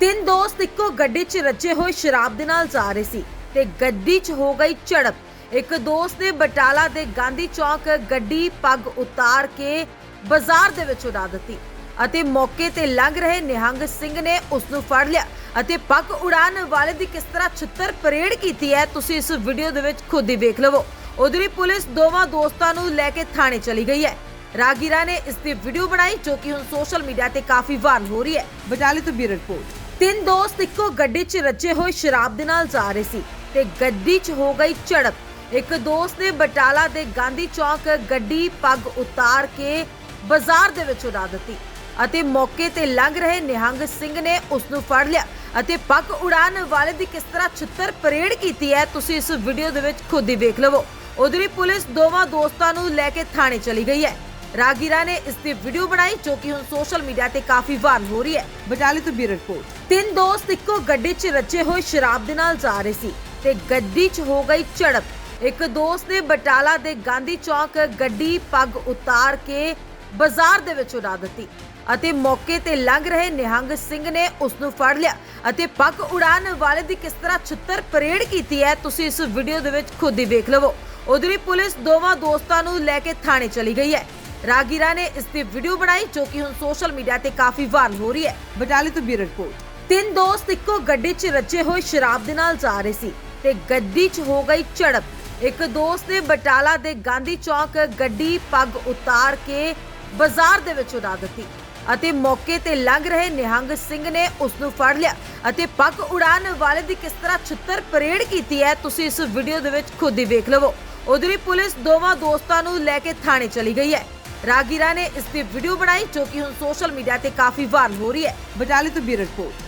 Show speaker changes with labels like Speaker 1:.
Speaker 1: ਤਿੰਨ ਦੋਸਤ ਇੱਕੋ ਗੱਡੀ 'ਚ ਰੱਜੇ ਹੋਏ ਸ਼ਰਾਬ ਦੇ ਨਾਲ ਜਾ ਰਹੇ ਸੀ ਤੇ ਗੱਡੀ 'ਚ ਹੋ ਗਈ ਝੜਪ। ਇੱਕ ਦੋਸਤ ਨੇ ਬਟਾਲਾ ਦੇ ਗਾਂਧੀ ਚੌਕ ਗੱਡੀ ਪੱਗ ਉਤਾਰ ਕੇ ਬਾਜ਼ਾਰ ਦੇ ਵਿੱਚ ਉਡਾ ਦਿੱਤੀ ਅਤੇ ਮੌਕੇ ਤੇ ਲੰਘ ਰਹੇ ਨਿਹੰਗ ਸਿੰਘ ਨੇ ਉਸ ਨੂੰ ਫੜ ਲਿਆ ਅਤੇ ਪੱਗ ਉਡਾਉਣ ਵਾਲੇ ਦੀ ਕਿਸ ਤਰ੍ਹਾਂ ਛਿੱਤਰ ਪਰੇਡ ਕੀਤੀ ਹੈ, ਤੁਸੀਂ ਇਸ ਵੀਡੀਓ ਦੇ ਵਿੱਚ ਖੁਦ ਹੀ ਵੇਖ ਲਵੋ। ਉਧਰੀ ਪੁਲਿਸ ਦੋਵਾਂ ਦੋਸਤਾਂ ਨੂੰ ਲੈ ਕੇ ਥਾਣੇ ਚਲੀ ਗਈ ਹੈ। ਰਾਗੀਰਾ ਨੇ ਇਸ ਦੀ ਵੀਡੀਓ ਬਣਾਈ ਜੋ ਕਿ ਹੁਣ ਸੋਸ਼ਲ ਮੀਡੀਆ ਤੇ ਕਾਫੀ ਵਾਇਰਲ ਹੋ ਰਹੀ ਹੈ।
Speaker 2: ਬਟਾਲੇ ਤੋਂ ਬਿਊਰੋ ਰਿਪੋਰਟ।
Speaker 1: ਤਿੰਨ ਦੋਸਤ ਇੱਕੋ ਗੱਡੀ 'ਚ ਰੱਜੇ ਹੋਏ ਸ਼ਰਾਬ ਦੇ ਨਾਲ ਜਾ ਰਹੇ ਸੀ ਤੇ ਗੱਡੀ 'ਚ ਹੋ ਗਈ ਝੜਪ। ਇੱਕ ਦੋਸਤ ਨੇ ਬਟਾਲਾ ਦੇ ਗਾਂਧੀ ਚੌਕ ਗੱਡੀ ਪੱਗ ਉਤਾਰ ਕੇ ਬਾਜ਼ਾਰ ਦੇ ਵਿੱਚ ਉਡਾ ਦਿੱਤੀ ਅਤੇ ਮੌਕੇ ਤੇ ਲੰਘ ਰਹੇ ਨਿਹੰਗ ਸਿੰਘ ਨੇ ਉਸ ਨੂੰ ਫੜ ਲਿਆ ਅਤੇ ਪੱਗ ਉਡਾਉਣ ਵਾਲੇ ਦੀ ਕਿਸ ਤਰ੍ਹਾਂ ਛਿੱਤਰ ਪਰੇਡ ਕੀਤੀ ਹੈ, ਤੁਸੀਂ ਇਸ ਵੀਡੀਓ ਦੇ ਵਿੱਚ ਖੁਦ ਹੀ ਵੇਖ ਲਵੋ। ਉਧਰੀ ਪੁਲਿਸ ਦੋਵਾਂ ਦੋਸਤਾਂ ਨੂੰ ਲੈ ਕੇ ਥਾਣੇ ਚਲੀ ਗਈ ਹੈ। ਰਾਗੀਰਾ ਨੇ ਇਸ ਦੀ ਵੀਡੀਓ ਬਣਾਈ ਜੋ ਕਿ ਹੁਣ ਸੋਸ਼ਲ ਮੀਡੀਆ ਤੇ ਕਾਫੀ ਵਾਇਰਲ ਹੋ ਰਹੀ ਹੈ।
Speaker 2: ਬਟਾਲੇ ਤੋਂ ਬਿਊਰੋ ਰਿਪੋਰਟ।
Speaker 1: ਤਿੰਨ ਦੋਸਤ ਇੱਕੋ ਗੱਡੀ 'ਚ ਰੱਜੇ ਹੋਏ ਸ਼ਰਾਬ ਦੇ ਨਾਲ ਜਾ ਰਹੇ ਸੀ ਤੇ ਗੱਡੀ 'ਚ ਹੋ ਗਈ ਝੜਪ। ਇੱਕ ਦੋਸਤ ਨੇ ਬਟਾਲਾ ਦੇ ਗਾਂਧੀ ਚੌਕ ਗੱਡੀ ਪੱਗ ਉਤਾਰ ਕੇ ਬਾਜ਼ਾਰ ਦੇ ਵਿੱਚ ਉਡਾ ਦਿੱਤੀ ਅਤੇ ਮੌਕੇ ਤੇ ਲੰਘ ਰਹੇ ਨਿਹੰਗ ਸਿੰਘ ਨੇ ਉਸ ਨੂੰ ਫੜ ਲਿਆ ਅਤੇ ਪੱਗ ਉਡਾਉਣ ਵਾਲੇ ਦੀ ਕਿਸ ਤਰ੍ਹਾਂ ਛਿੱਤਰ ਪਰੇਡ ਕੀਤੀ ਹੈ ਤੁਸੀਂ ਇਸ ਵੀਡੀਓ ਦੇ ਵਿੱਚ ਖੁਦ ਹੀ ਵੇਖ ਲਵੋ। ਉਧਰੀ ਪੁਲਿਸ ਦੋਵਾਂ ਦੋਸਤਾਂ ਨੂੰ ਲੈ ਕੇ ਥਾਣੇ ਚਲੀ ਗਈ ਹੈ। ਰਾਗੀਰਾ ਨੇ ਇਸ ਦੀ ਵੀਡੀਓ ਬਣਾਈ ਜੋ ਕਿ ਹੁਣ ਸੋਸ਼ਲ ਮੀਡੀਆ ਤੇ ਕਾਫੀ ਵਾਇਰਲ ਹੋ ਰਹੀ ਹੈ।
Speaker 2: ਬਟਾਲੇ ਤੋਂ ਬਿਊਰੋ ਰਿਪੋਰਟ।
Speaker 1: ਤਿੰਨ ਦੋਸਤ ਇੱਕੋ ਗੱਡੀ 'ਚ ਰੱਜੇ ਹੋਏ ਸ਼ਰਾਬ ਦੇ ਨਾਲ ਜਾ ਰਹੇ ਸੀ ਤੇ ਗੱਡੀ 'ਚ ਹੋ ਗਈ ਝੜਪ। ਇੱਕ ਦੋਸਤ ਨੇ ਬਟਾਲਾ ਦੇ ਗਾਂਧੀ ਚੌਕ ਗੱਡੀ ਪੱਗ ਉਤਾਰ ਕੇ ਬਾਜ਼ਾਰ ਦੇ ਵਿੱਚ ਉਡਾ ਦਿੱਤੀ ਅਤੇ ਮੌਕੇ ਤੇ ਲੰਘ ਰਹੇ ਨਿਹੰਗ ਸਿੰਘ ਨੇ ਉਸ ਨੂੰ ਫੜ ਲਿਆ ਅਤੇ ਪੱਗ ਉਡਾਉਣ ਵਾਲੇ ਦੀ ਕਿਸ ਤਰ੍ਹਾਂ ਛਿੱਤਰ ਪਰੇਡ ਕੀਤੀ ਹੈ, ਤੁਸੀਂ ਇਸ ਵੀਡੀਓ ਦੇ ਵਿੱਚ ਖੁਦ ਹੀ ਵੇਖ ਲਵੋ। ਉਧਰੀ ਪੁਲਿਸ ਦੋਵਾਂ ਦੋਸਤਾਂ ਨੂੰ ਲੈ ਕੇ ਥਾਣੇ ਚਲੀ ਗਈ ਹੈ। ਰਾਗੀਰਾ ਨੇ ਇਸ ਦੀ ਵੀਡੀਓ ਬਣਾਈ ਜੋ ਕਿ ਹੁਣ ਸੋਸ਼ਲ ਮੀਡੀਆ ਤੇ ਕਾਫੀ ਵਾਇਰਲ ਹੋ ਰਹੀ ਹੈ।
Speaker 2: ਬਟਾਲੇ ਤੋਂ ਬਿਊਰੋ ਰਿਪੋਰਟ।